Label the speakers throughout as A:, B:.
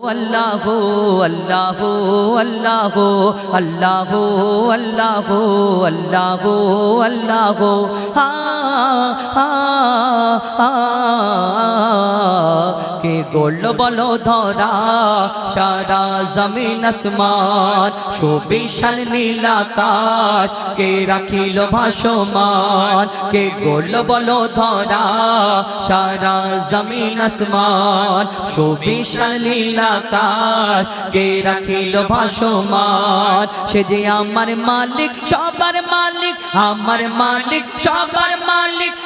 A: আল্লাহ আল্লাহ আল্লাহ আল্লাহ আল্লাহ আল্লাহ আল্লাহ হা হা কে গোল বলো ধরা, সারা জমিন আসমান, সুবিশাল নীল আকাশ, কে রাখিল ভাসমান, কে গোল বলো ধরা, সারা জমিন আসমান, সুবিশাল নীল আকাশ, কে রাখিল ভাসমান, সে যে আমার মালিক, সবার মালিক, আমার মালিক, সবার মালিক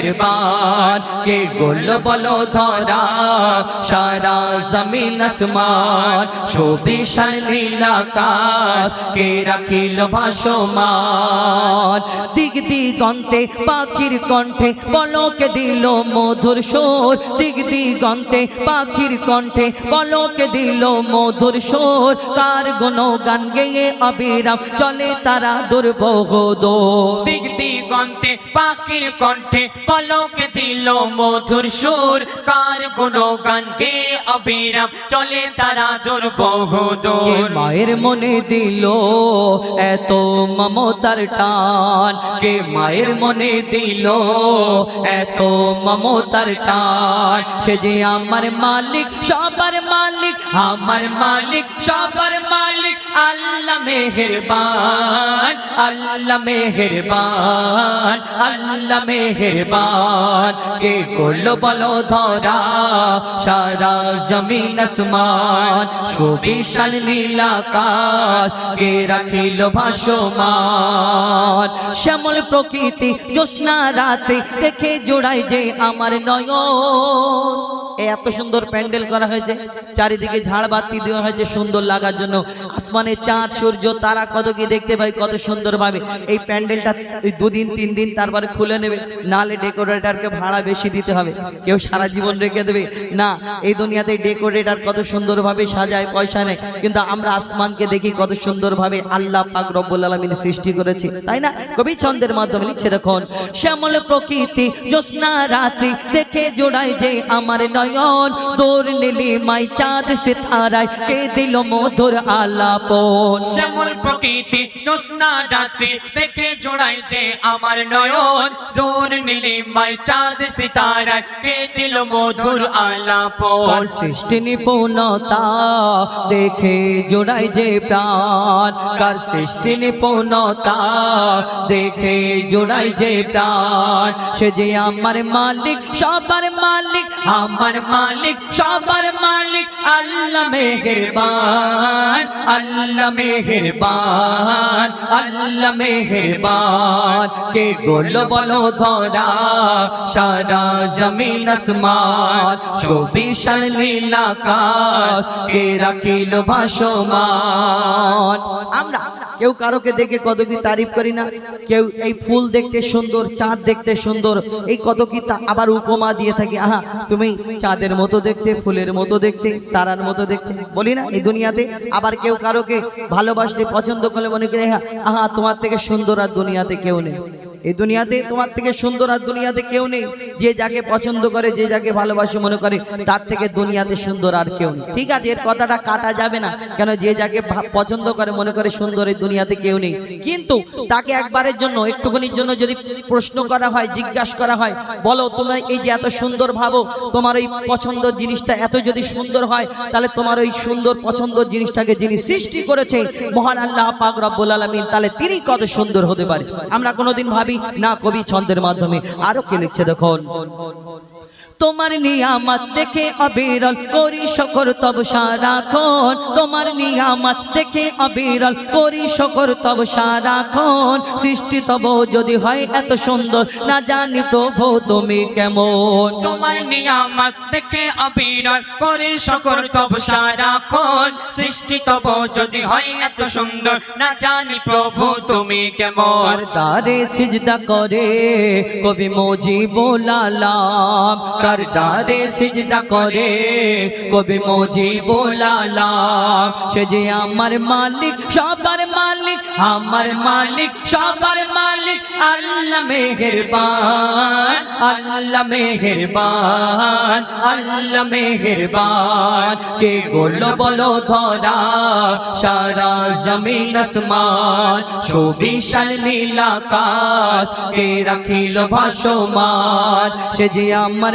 A: মেহেরবান, কে গোল বলো ধরা, সারা জমিন আসমান সুবিশাল নীল আকাশ, কে রাখিল ভাসমান। দিক দিগন্তে পাখির কণ্ঠে বলকে দিল মধুর সুর। দিক দিগন্তে পাখির কণ্ঠে বলকে দিল মধুর সোর। কার গুণ গান গেয়ে অবিরাম চলে তারা দুর্বহ দোর
B: দিক দিগন্তে পাখির কণ্ঠে পলকে দিল মধুর সুর, কার কোন গান গে অবিরাম, চলে তারা দোর
A: মায়ের মনে দিল এত মমতার টান? কে মায়ের মনে দিল এত মমতার টান? সে যে আমার মালিক, সবার মালিক, আমার মালিক, সবার মালিক। আল্লাহ মেহেরবান আল্লাহ মেহেরবান আল্লাহ মেহেরবান। কে করল বলো ধরা? সারা জমিন আসমান, সুবিশাল নীলাকাশ কে রাখিল ভাসমান? শ্যামল প্রকৃতি, জ্যোৎস্না রাতে দেখে জোড়াই যে আমার নয়ন। এত সুন্দর প্যান্ডেল করা হয়েছে, চারিদিকে ঝাড় বাতি দেওয়া হয়েছে সুন্দর লাগার জন্য। আসমানে চাঁদ, সূর্য, তারা কত কি দেখতে পাই, কত সুন্দরভাবে এই প্যান্ডেলটা দুদিন, তিন দিন তারপরে খুলে নেবে। নালে ডেকোরেটরকে ভাড়া বেশি দিতে হবে। কেউ সারা জীবন রেখে দেবে। না, এই দুনিয়াতে ডেকোরেটর কত সুন্দরভাবে সাজায়, পয়সা নেয়। কিন্তু আমরা আসমানকে দেখি কত সুন্দরভাবে আল্লাহ পাক রব্বুল আলমিন সৃষ্টি করেছে। তাই না? কবি ছন্দের মাধ্যমে লিখছে দেখুন শ্যামল প্রকৃতি জ্যোৎস্না রাত্রি দেখে জোড়াই যে আমার নয়ন তোর নিলি মাই চাঁদ সিতারায় কে দিল মধুর আলাপন?
B: শ্যামল প্রকৃতি জ্যোৎস্না রাত্রি দেখে জোড়াই যে আমার নয়ন দূর নীলিমায় চাঁদ সিতারায় কে দিল মধুর আলাপ
A: সৃষ্টি নিপুণতা দেখে জোড়াই যে প্রাণ? কার সৃষ্টি নিপুণতা দেখে জোড়াই যে প্রাণ। সে যে আমার মালিক, সবার মালিক, আমার মালিক, সবার মালিক, আল্লাহ মেহেরবান আল্লাহ মেহেরবান আল্লাহ মেহেরবান। কে গোল বলো ধরা, সারা জমিন আসমান সুবিশাল আকাশ, কে রাখিল ভাসমান। আমরা কেউ কারোকে দেখে কত কি তারিফ করি না, কেউ এই ফুল দেখতে সুন্দর, চাঁদ দেখতে সুন্দর, এই কত কি আবার উপমা দিয়ে থাকি। আহা, তুমি চাঁদের মতো দেখতে, ফুলের মতো দেখতে, তারার মতো দেখতে, বলি না, এই দুনিয়াতে আবার কেউ কারোকে ভালোবাসতে পছন্দ করলে মনে করে হ্যাঁ আহা, তোমার থেকে সুন্দর আর দুনিয়াতে কেউ নেই। এই দুনিয়াতে তোমার থেকে সুন্দর আর দুনিয়াতে কেউ নেই। যে যাকে পছন্দ করে, যে যাকে ভালোবাসে, মনে করে, তার থেকে দুনিয়াতে সুন্দর আর কেউ নেই। ঠিক আছে, এর কথাটা কাটা যাবে না। কেন যে যাকে পছন্দ করে, মনে করে সুন্দর এই দুনিয়াতে কেউ নেই। কিন্তু তাকে একবারের জন্য, একটুখানির জন্য যদি প্রশ্ন করা হয়, জিজ্ঞাসা করা হয়, বলো, তোমার এই যে এত সুন্দর ভাবো, তোমার ওই পছন্দ জিনিসটা এত যদি সুন্দর হয়, তাহলে তোমার ওই সুন্দর পছন্দ জিনিসটাকে যিনি সৃষ্টি করেছে মহান আল্লাহ পাক রব্বুল আলামিন, তাহলে তিনি কত সুন্দর হতে পারে? আমরা কোনোদিন ভাবি না কবি ছন্দের মাধ্যমে। আরও কে লিখছে দেখুন? তোমার নিয়ামত দেখে অবিরল করি শকর তব সারাক্ষণ তোমার নিয়ামত দেখে অবিরল করি শকর তব সারাক্ষণ সৃষ্টি তব যদি হয় এত সুন্দর না জানি প্রভু তুমি কেমন।
B: তোমার নিয়ামত দেখে অবিরল করে সকর তব সারাক্ষণ সৃষ্টি তব যদি হয় এত সুন্দর না জানি প্রভু তুমি কেমন।
A: কারদারে সিজদা করে কবি মজি বোলালাম কারদারে সিজদা করে। কবি মজি বোলালাম সে যে আমার মালিক, সবার মালিক, আমার মালিক, সবার মালিক। আল্লাহ মেহেরবান আল্লাহ মেহেরবান আল্লাহ মেহেরবান। কে গোল বলো ধরা, সারা জমিন আসমান সুবিশাল নীল আকাশ। কে রাখিল ভাসমান, সে যে আমার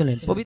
A: শুনেন পবিত্র